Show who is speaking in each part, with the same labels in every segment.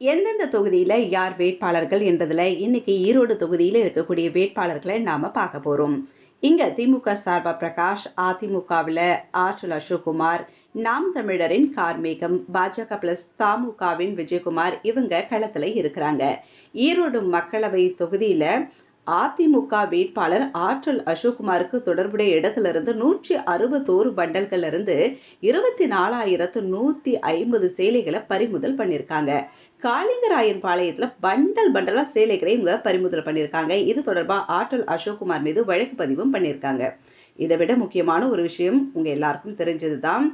Speaker 1: எந்தெந்த தொகுதியில் யார் வேட்பாளர்கள் என்றதில் இன்றைக்கி ஈரோடு தொகுதியில் இருக்கக்கூடிய வேட்பாளர்களை நாம் பார்க்க போகிறோம் இங்கே திமுக சார்பா பிரகாஷ் அதிமுகவில் ஆற்றல் அசோக்குமார் நாம் தமிழரின் கார்மேகம் பாஜக பிளஸ் தமுகவின் விஜயகுமார் இவங்க களத்தில் இருக்கிறாங்க. ஈரோடு மக்களவை தொகுதியில் அதிமுக வேட்பாளர் ஆற்றல் அசோக்குமாருக்கு தொடர்புடைய இடத்திலிருந்து நூற்றி அறுபத்தோரு பண்டல்கள்லருந்து இருபத்தி நாலாயிரத்து நூற்றி ஐம்பது சேலைகளை பறிமுதல் பண்ணியிருக்காங்க காளிங்கராயன் பாளையத்தில் பண்டல் பண்டலாக சேலைகளை இவங்க பறிமுதல் பண்ணியிருக்காங்க இது தொடர்பாக ஆற்றல் அசோக்குமார் மீது வழக்கு பதிவும் பண்ணியிருக்காங்க இதை விட முக்கியமான ஒரு விஷயம் உங்கள் எல்லாருக்கும் தெரிஞ்சது தான்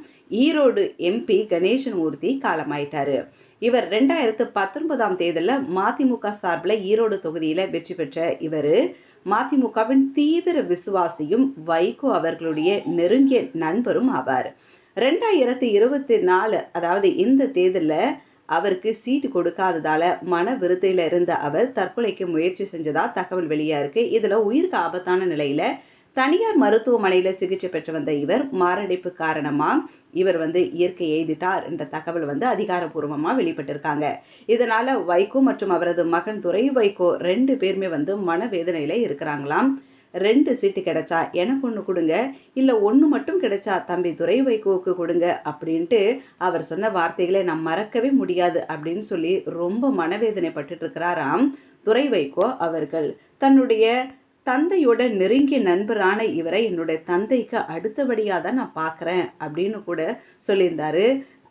Speaker 1: ஈரோடு எம்பி கணேசன் மூர்த்தி காலமாயிட்டாரு. இவர் ரெண்டாயிரத்து பத்தொன்பதாம் தேர்தலில் மதிமுக சார்பில் ஈரோடு தொகுதியில் வெற்றி பெற்ற இவர். மதிமுகவின் தீவிர விசுவாசியும் வைகோ அவர்களுடைய நெருங்கிய நண்பரும் ஆவார். ரெண்டாயிரத்தி இருபத்தி நாலு அதாவது இந்த தேர்தலில் அவருக்கு சீட்டு கொடுக்காததால மன விருத்தையில் இருந்த அவர் தற்கொலைக்கு முயற்சி செஞ்சதா தகவல் வெளியாக இருக்குது இதில் உயிருக்கு ஆபத்தான நிலையில் தனியார் மருத்துவமனையில் சிகிச்சை பெற்று வந்த இவர் மாரடைப்பு காரணமாக இவர் வந்து இயற்கை எய்திட்டார் என்ற தகவல் வந்து அதிகாரப்பூர்வமாக வெளிப்பட்டிருக்காங்க. இதனால் வைகோ மற்றும் அவரது மகன் துறை வைகோ ரெண்டு பேருமே வந்து மனவேதனையில் இருக்கிறாங்களாம். ரெண்டு சீட்டு கிடைச்சா எனக்கு ஒன்று கொடுங்க இல்லை ஒன்று மட்டும் கிடைச்சா தம்பி துறை வைகோவுக்கு கொடுங்க அப்படின்ட்டு அவர் சொன்ன வார்த்தைகளை நான் மறக்கவே முடியாது அப்படின்னு சொல்லி ரொம்ப மனவேதனை பட்டுட்டு இருக்கிறாராம் துறை வைகோ அவர்கள். தன்னுடைய தந்தையோட நெருங்கிய நண்பரான இவரை என்னுடைய தந்தைக்கு அடுத்தபடியாக தான் நான் பார்க்குறேன் அப்படின்னு கூட சொல்லியிருந்தாரு.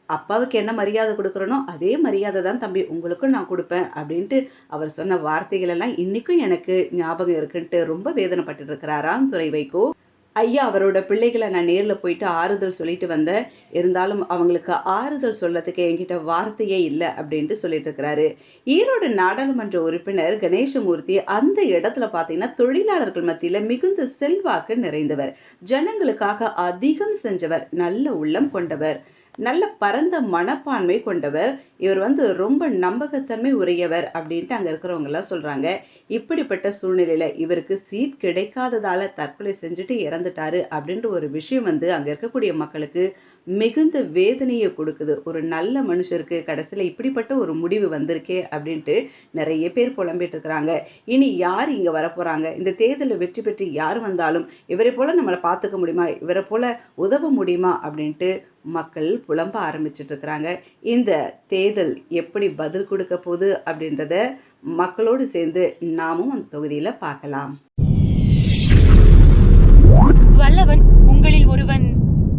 Speaker 1: அப்பாவுக்கு என்ன மரியாதை கொடுக்குறனோ அதே மரியாதை தான் தம்பி உங்களுக்கும் நான் கொடுப்பேன் அப்படின்ட்டு அவர் சொன்ன வார்த்தைகள் எல்லாம் இன்றைக்கும் எனக்கு ஞாபகம் இருக்குன்ட்டு ரொம்ப வேதனைப்பட்டு இருக்கிறாராம் துறை வைகோ. ஐயா அவரோட பிள்ளைகளை நான் நேரில் போயிட்டு ஆறுதல் சொல்லிட்டு வந்தேன். இருந்தாலும் அவங்களுக்கு ஆறுதல் சொல்லத்துக்கு என்கிட்ட வார்த்தையே இல்லை அப்படின்ட்டு சொல்லிட்டு இருக்கிறாரு. ஈரோடு நாடாளுமன்ற உறுப்பினர் கணேசமூர்த்தி அந்த இடத்துல பார்த்தீங்கன்னா தொழிலாளர்கள் மத்தியில் மிகுந்த செல்வாக்கு நிறைந்தவர். ஜனங்களுக்காக அதிகம் செஞ்சவர். நல்ல உள்ளம் கொண்டவர். நல்ல பரந்த மனப்பான்மை கொண்டவர். இவர் வந்து ரொம்ப நம்பகத்தன்மை உரியவர் அப்படின்ட்டு அங்கே இருக்கிறவங்கெல்லாம் சொல்கிறாங்க இப்படிப்பட்ட சூழ்நிலையில் இவருக்கு சீட் கிடைக்காததால் தற்கொலை செஞ்சுட்டு இறந்துட்டாரு அப்படின்ற ஒரு விஷயம் வந்து அங்கே இருக்கக்கூடிய மக்களுக்கு மிகுந்த வேதனையை கொடுக்குது. ஒரு நல்ல மனுஷருக்கு கடைசியில் இப்படிப்பட்ட ஒரு முடிவு வந்திருக்கே அப்படின்ட்டு நிறைய பேர் புலம்பிட்டு இருக்கிறாங்க. இனி யார் இங்கே வரப்போகிறாங்க இந்த தேர்தலில் வெற்றி பெற்று யார் வந்தாலும் இவரை போல் நம்மளை பார்த்துக்க முடியுமா? இவரை போல் உதவ முடியுமா? அப்படின்ட்டு மக்கள் புலம்ப ஆரம்பிச்சிட்டு இருக்கிறாங்க இந்த தேர்தல் எப்படி பதில் கொடுக்க போகுது அப்படின்றத மக்களோடு சேர்ந்து நாமும் அந்த தொகுதியில் பார்க்கலாம்.
Speaker 2: வல்லவன் உங்களில் ஒருவன்